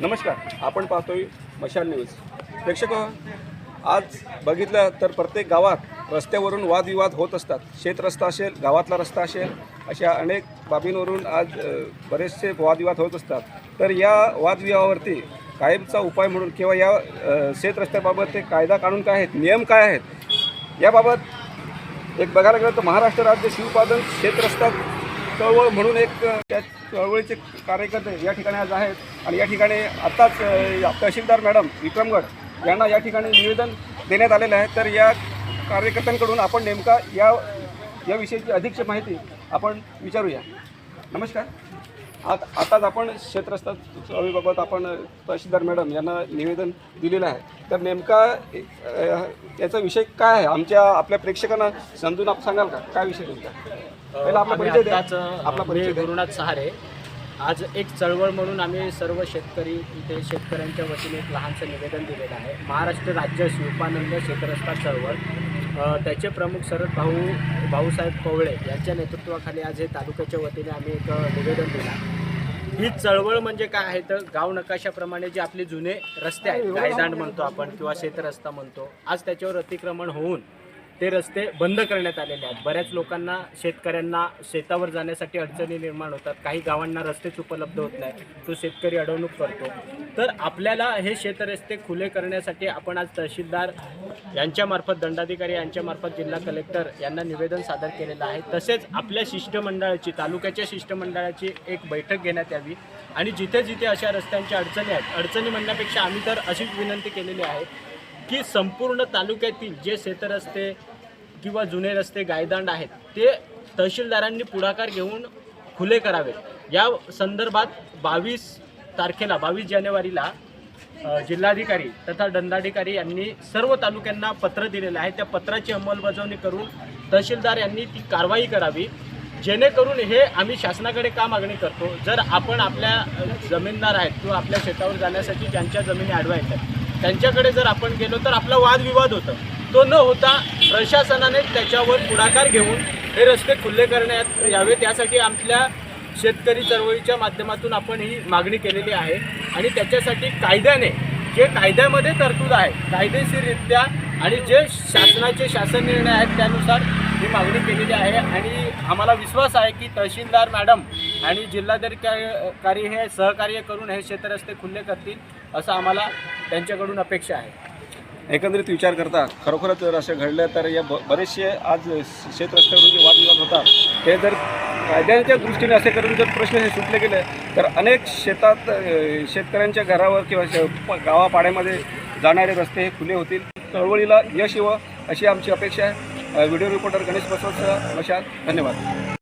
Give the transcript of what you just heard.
नमस्कार आपण पाहतोय मशाल न्यूज. प्रेक्षक आज बघितलं तर प्रत्येक गावात रस्त्यावरून वादविवाद होत असतात. शेत रस्ता असेल गावातला रस्ता असेल अशा अनेक बाबींवरून आज बरेचसे वादविवाद होत असतात. तर या वादविवादावरती कायमचा उपाय म्हणून किंवा या शेत रस्त्याबाबत ते कायदा काढून काय आहेत नियम काय आहेत याबाबत एक बघायला गेलं तर महाराष्ट्र राज्य शिवपादन शेत रस्ता चळवळ म्हणून एक त्या चळवळीचे कार्यकर्ते या ठिकाणी आज आहेत. आणि या ठिकाणी आत्ताच तहसीलदार मॅडम विक्रमगड यांना या ठिकाणी निवेदन देण्यात आलेलं आहे. तर या कार्यकर्त्यांकडून आपण नेमका या याविषयीची अधिकची माहिती आपण विचारूया. नमस्कार. आत आताच आपण शेतरस्ता चळवळीबाबत आपण तहसीलदार मॅडम यांना निवेदन दिलेलं आहे. तर नेमका याचा विषय काय आहे? आमच्या आपल्या प्रेक्षकांना समजून आप सांगाल का? काय विषय तुमचा? पहिला आपला परिचय द्या. आपला परिचय. गुरुनाथ सहारे. आज एक चळवळ म्हणून आम्ही सर्व शेतकरी इथे शेतकऱ्यांच्या वतीने एक लहानसं निवेदन दिलेलं आहे. महाराष्ट्र राज्य शिवपानंद शेतरस्ता चळवळ. त्याचे प्रमुख शरद भाऊ भाऊसाहेब कोवळे यांच्या नेतृत्वाखाली आज हे तालुक्याच्या वतीने आम्ही एक निवेदन दिला ही चळवळ म्हणजे काय आहे तर गाव नकाशाप्रमाणे जे आपले जुने रस्ते आहेत गायदांड म्हणतो आपण किंवा शेतरस्ता म्हणतो आज त्याच्यावर अतिक्रमण होऊन ते रस्ते बंद करण्यात आलेले आहेत. बऱ्याच लोकांना शेतकऱ्यांना शेतावर जाण्यासाठी अडचणी निर्माण होतात. काही गावांना रस्तेच उपलब्ध होत नाही तो शेतकरी अडवणूक करतो. तर आपल्याला हे शेतरस्ते खुले करण्यासाठी आपण आज तहसीलदार यांच्यामार्फत दंडाधिकारी यांच्यामार्फत जिल्हा कलेक्टर यांना निवेदन सादर केलेलं आहे. तसेच आपल्या शिष्टमंडळाची तालुक्याच्या शिष्टमंडळाची एक बैठक घेण्यात यावी. आणि जिथे जिथे अशा रस्त्यांच्या अडचणी आहेत अडचणी म्हणण्यापेक्षा आम्ही तर अशीच विनंती केलेली आहे. की संपूर्ण तालुक्यातील जे शेतरस्ते किंवा जुने रस्ते गायदांड आहेत ते तहसीलदारांनी पुढाकार घेऊन खुले करावे या संदर्भात बावीस तारखेला बावीस जानेवारीला जिल्हाधिकारी तथा दंडाधिकारी यांनी सर्व तालुक्यांना पत्र दिलेलं आहे. त्या पत्राची अंमलबजावणी करून तहसीलदार यांनी ती कारवाई करावी. जेणेकरून हे आम्ही शासनाकडे का मागणी करतो? जर आपण आपल्या जमीनदार आहेत किंवा आपल्या शेतावर जाण्यासाठी ज्यांच्या जमिनी अडवा येतात त्यांच्याकडे जर आपण गेलो तर आपला वादविवाद होता. तो न होता प्रशासनाने त्याच्यावर पुढाकार घेऊन हे रस्ते खुले करण्यात यावे त्यासाठी आपल्या शेतकरी चळवळीच्या माध्यमातून आपण ही मागणी केलेली आहे. आणि त्याच्यासाठी कायद्याने जे कायद्यामध्ये तरतूद आहे कायदेशीररित्या आणि जे शासनाचे शासन निर्णय आहेत त्यानुसार ही मागणी केलेली आहे. आणि आम्हाला विश्वास आहे की तहसीलदार मॅडम आणि जिल्हाधिकारी हे सहकार्य करून हे शेतरस्ते खुले करतील असं आम्हाला त्यांच्याकडून अपेक्षा आहे. एकंदरीत विचार करता खरोखरच जर असं घडलं तर या ब- बरेचसे आज शेत रस्त्यावरून जे वादविवाद होतात ते जर कायद्याच्या दृष्टीने असे करून जर प्रश्न हे सुटले गेले तर अनेक शेतात शेतकऱ्यांच्या घरावर किंवा गावापाड्यामध्ये जाणारे रस्ते हे खुले होतील. चळवळीला यश येवं अशी आमची अपेक्षा आहे. व्हिडिओ रिपोर्टर गणेश बसवसह मशाल धन्यवाद.